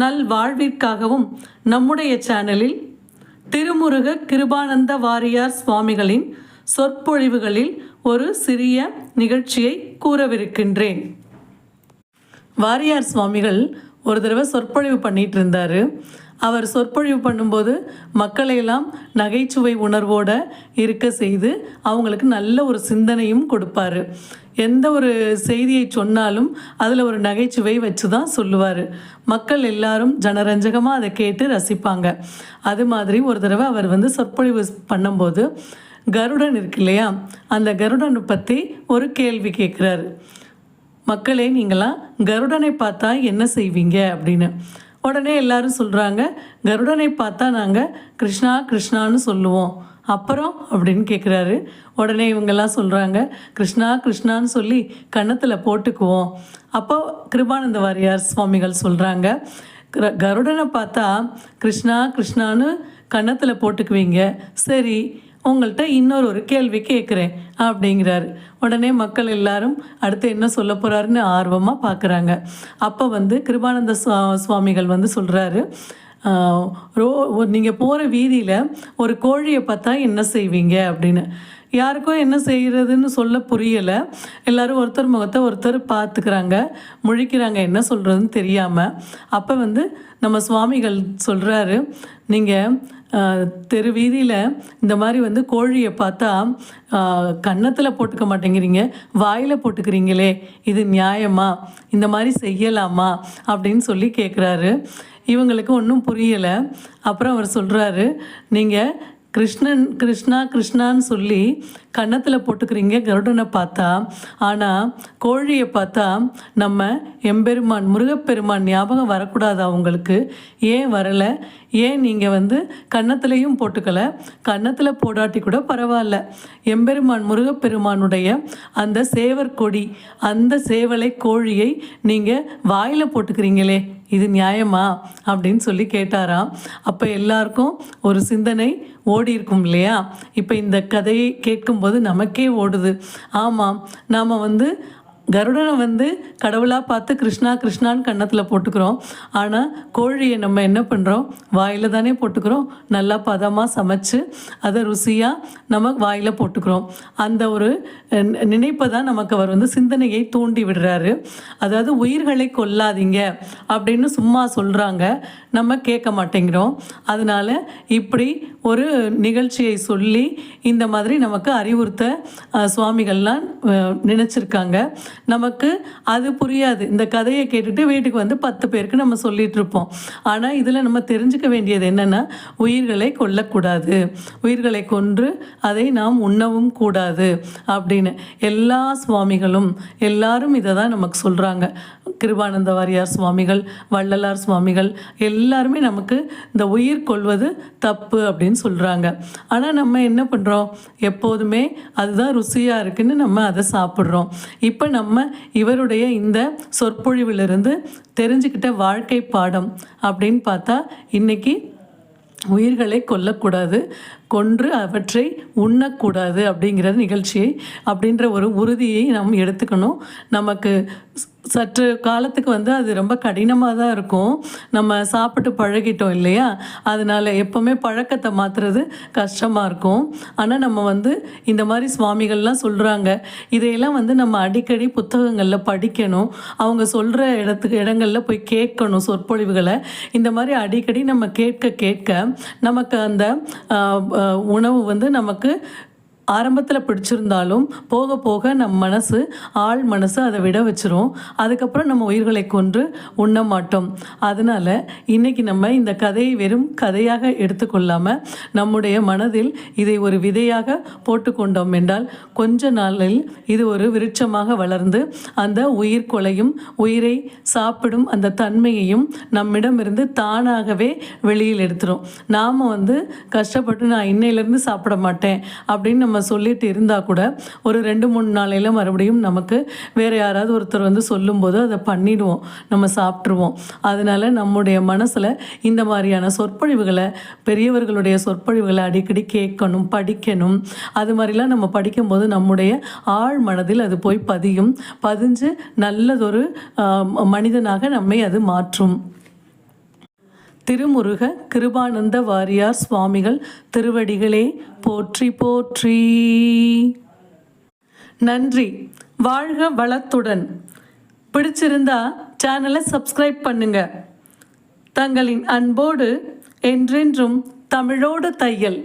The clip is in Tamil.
நல்வாழ்விற்காகவும் நம்முடைய சேனலில் திருமுருக கிருபானந்த வாரியார் சுவாமிகளின் சொற்பொழிவுகளில் ஒரு சிறிய நிகழ்ச்சியை கூறவிருக்கின்றேன். வாரியார் சுவாமிகள் ஒரு தடவை சொற்பொழிவு பண்ணிட்டு இருந்தார் அவர் சொற்பொழிவு பண்ணும்போது மக்களையெல்லாம் நகைச்சுவை உணர்வோட இருக்க செய்து அவங்களுக்கு நல்ல ஒரு சிந்தனையும் கொடுப்பாரு. எந்த ஒரு செய்தியை சொன்னாலும் அதில் ஒரு நகைச்சுவை வச்சு தான் சொல்லுவார். மக்கள் எல்லாரும் ஜனரஞ்சகமாக அதை கேட்டு ரசிப்பாங்க. அது மாதிரி ஒரு தடவை அவர் வந்து சொற்பொழிவு பண்ணும்போது கருடன் இருக்கு இல்லையா? அந்த கருடனை பற்றி ஒரு கேள்வி கேட்குறாரு மக்களே நீங்களாம் கருடனை பார்த்தா என்ன செய்வீங்க? அப்படின்னு. உடனே எல்லாரும் சொல்கிறாங்க கருடனை பார்த்தா நாங்கள் கிருஷ்ணா கிருஷ்ணான்னு சொல்லுவோம். அப்புறம்? அப்படின்னு கேட்குறாரு உடனே இவங்கெல்லாம் சொல்கிறாங்க கிருஷ்ணா கிருஷ்ணான்னு சொல்லி கன்னத்தில் போட்டுக்குவோம். அப்போ கிருபானந்த வாரியார் சுவாமிகள் சொல்கிறாங்க கருடனை பார்த்தா கிருஷ்ணா கிருஷ்ணான்னு கன்னத்தில் போட்டுக்குவீங்க. சரி உங்கள்கிட்ட இன்னொரு ஒரு கேள்வி கேட்குறேன் அப்படிங்கிறாரு. உடனே மக்கள் எல்லாரும் அடுத்து என்ன சொல்ல போகிறாருன்னு ஆர்வமாக பார்க்குறாங்க அப்போ வந்து கிருபானந்த சுவா சுவாமிகள் வந்து சொல்கிறாரு ரோ நீங்கள் போகிற வீதியில் ஒரு கோழியை பார்த்தா என்ன செய்வீங்க? அப்படின்னு. யாருக்கும் என்ன செய்கிறதுன்னு சொல்ல புரியலை. எல்லாரும் ஒருத்தர் முகத்தை ஒருத்தர் பார்த்துக்கிறாங்க முழிக்கிறாங்க என்ன சொல்கிறதுன்னு தெரியாமல் அப்போ வந்து நம்ம சுவாமிகள் சொல்கிறாரு நீங்கள் தெரு வீதியில் இந்த மாதிரி வந்து கோழியை பார்த்தா கன்னத்தில் போட்டுக்க மாட்டேங்கிறீங்க வாயில் போட்டுக்கிறீங்களே இது நியாயமா இந்த மாதிரி செய்யலாமா அப்படின்னு சொல்லி கேட்குறாரு இவங்களுக்கு ஒன்றும் புரியலை. அப்புறம் அவர் சொல்கிறாரு நீங்கள் கிருஷ்ணன் கிருஷ்ணா கிருஷ்ணான்னு சொல்லி கன்னத்தில் போட்டுக்கிறீங்க கருடனை பார்த்தா. ஆனால் கோழியை பார்த்தா நம்ம எம்பெருமான் முருகப்பெருமான் ஞாபகம் வரக்கூடாதா உங்களுக்கு ஏன் வரலை? ஏன் நீங்கள் வந்து கன்னத்துலேயும் போட்டுக்கல? கன்னத்தில் போடாட்டி கூட பரவாயில்ல. எம்பெருமான் முருகப்பெருமானுடைய அந்த சேவர் கொடி அந்த சேவலை கோழியை நீங்கள் வாயில் போட்டுக்கிறீங்களே. இது நியாயமா அப்படின்னு சொல்லி கேட்டாராம். அப்போ எல்லாருக்கும் ஒரு சிந்தனை ஓடி இருக்கும் இல்லையா? இப்போ இந்த கதையை கேட்கும்போது நமக்கே ஓடுது. ஆமாம் நாம் வந்து கருடனை வந்து கடவுளாக பார்த்து கிருஷ்ணா கிருஷ்ணான்னு கன்னத்தில் போட்டுக்கிறோம். ஆனால் கோழியை நம்ம என்ன பண்ணுறோம் வாயில் தானே போட்டுக்கிறோம். நல்லா பதமாக சமைச்சு அதை ருசியாக நம்ம வாயில் போட்டுக்கிறோம். அந்த ஒரு நினைப்பை தான் நமக்கு அவர் வந்து சிந்தனையை தூண்டி விடுறாரு. அதாவது உயிர்களை கொல்லாதீங்க அப்படின்னு சும்மா சொல்கிறாங்க நம்ம கேட்க மாட்டேங்கிறோம். அதனால் இப்படி ஒரு நிகழ்ச்சியை சொல்லி இந்த மாதிரி நமக்கு அறிவுறுத்த சுவாமிகள்லாம் நினச்சிருக்காங்க. நமக்கு அது புரியாது. இந்த கதையை கேட்டுட்டு வீட்டுக்கு வந்து பத்து பேருக்கு நம்ம சொல்லிட்டு இருப்போம். ஆனால் இதில் நம்ம தெரிஞ்சுக்க வேண்டியது என்னென்னா உயிர்களை கொல்லக்கூடாது. உயிர்களை கொன்று அதை நாம் உண்ணவும் கூடாது அப்படின்னு எல்லா சுவாமிகளும் எல்லாரும் இதை தான் நமக்கு சொல்கிறாங்க கிருபானந்த வாரியார் சுவாமிகள் வள்ளலார் சுவாமிகள் எல்லாருமே நமக்கு இந்த உயிர் கொள்வது தப்பு அப்படின்னு சொல்கிறாங்க ஆனால் நம்ம என்ன பண்ணுறோம் எப்போதுமே அதுதான் ருசியாக இருக்குன்னு நம்ம அதை சாப்பிட்றோம். இப்போ நம்ம நம்ம இவருடைய இந்த சொற்பொழிவிலிருந்து தெரிஞ்சுக்கிட்ட வாழ்க்கை பாடம் அப்படின்னு பார்த்தா இன்றைக்கி உயிர்களை கொல்லக்கூடாது கொன்று அவற்றை உண்ணக்கூடாது அப்படிங்கிற நிகழ்ச்சியை அப்படின்ற ஒரு உறுதியை நாம் எடுத்துக்கணும். நமக்கு சற்று காலத்துக்கு வந்து அது ரொம்ப கடினமாக தான் இருக்கும். நம்ம சாப்பிட்டு பழகிட்டோம் இல்லையா? அதனால் எப்போவுமே பழக்கத்தை மாற்றுறது கஷ்டமாக இருக்கும். ஆனால் நம்ம வந்து இந்த மாதிரி சுவாமிகள்லாம் சொல்கிறாங்க இதையெல்லாம் வந்து நம்ம அடிக்கடி புத்தகங்களில் படிக்கணும். அவங்க சொல்கிற இடத்துக்கு இடங்களில் போய் கேட்கணும் சொற்பொழிவுகளை. இந்த மாதிரி அடிக்கடி நம்ம கேட்க கேட்க நமக்கு அந்த உணவு வந்து நமக்கு ஆரம்பத்தில் பிடிச்சிருந்தாலும் போக போக நம் மனசு ஆள் மனசு அதை விட வச்சிரும். அதுக்கப்புறம் நம்ம உயிர்களை கொன்று உண்ண மாட்டோம். அதனால் இன்றைக்கி நம்ம இந்த கதையை வெறும் கதையாக எடுத்துக்கொள்ளாமல் நம்முடைய மனதில் இதை ஒரு விதையாக போட்டுக்கொண்டோம் என்றால் கொஞ்ச நாளில் இது ஒரு விருட்சமாக வளர்ந்து அந்த உயிர் கொலையும் உயிரை சாப்பிடும் அந்த தன்மையையும் நம்மிடமிருந்து தானாகவே வெளியில் எடுத்துரும். நாம் வந்து கஷ்டப்பட்டு நான் இன்னையிலேருந்து சாப்பிட மாட்டேன் அப்படின்னு நம்ம நம்ம சொல்லிட்டு இருந்தால் கூட ஒரு ரெண்டு மூணு நாளையில் மறுபடியும் நமக்கு வேறு யாராவது ஒருத்தர் வந்து சொல்லும்போது அதை பண்ணிடுவோம். நம்ம சாப்பிட்ருவோம் அதனால் நம்முடைய மனசில் இந்த மாதிரியான சொற்பொழிவுகளை பெரியவர்களுடைய சொற்பொழிவுகளை அடிக்கடி கேட்கணும் படிக்கணும். அது மாதிரிலாம் நம்ம படிக்கும்போது நம்முடைய ஆழ் மனதில் அது போய் பதியும். பதிஞ்சு நல்லதொரு மனிதனாக நம்மை அது மாற்றும். திருமுருக கிருபானந்த வாரியார் சுவாமிகள் திருவடிகளே போற்றி போற்றி. நன்றி. வாழ்க வளத்துடன். பிடிச்சிருந்தா சேனலை சப்ஸ்கிரைப் பண்ணுங்க. தங்களின் அன்போடு என்றென்றும் தமிழோடு தையல்.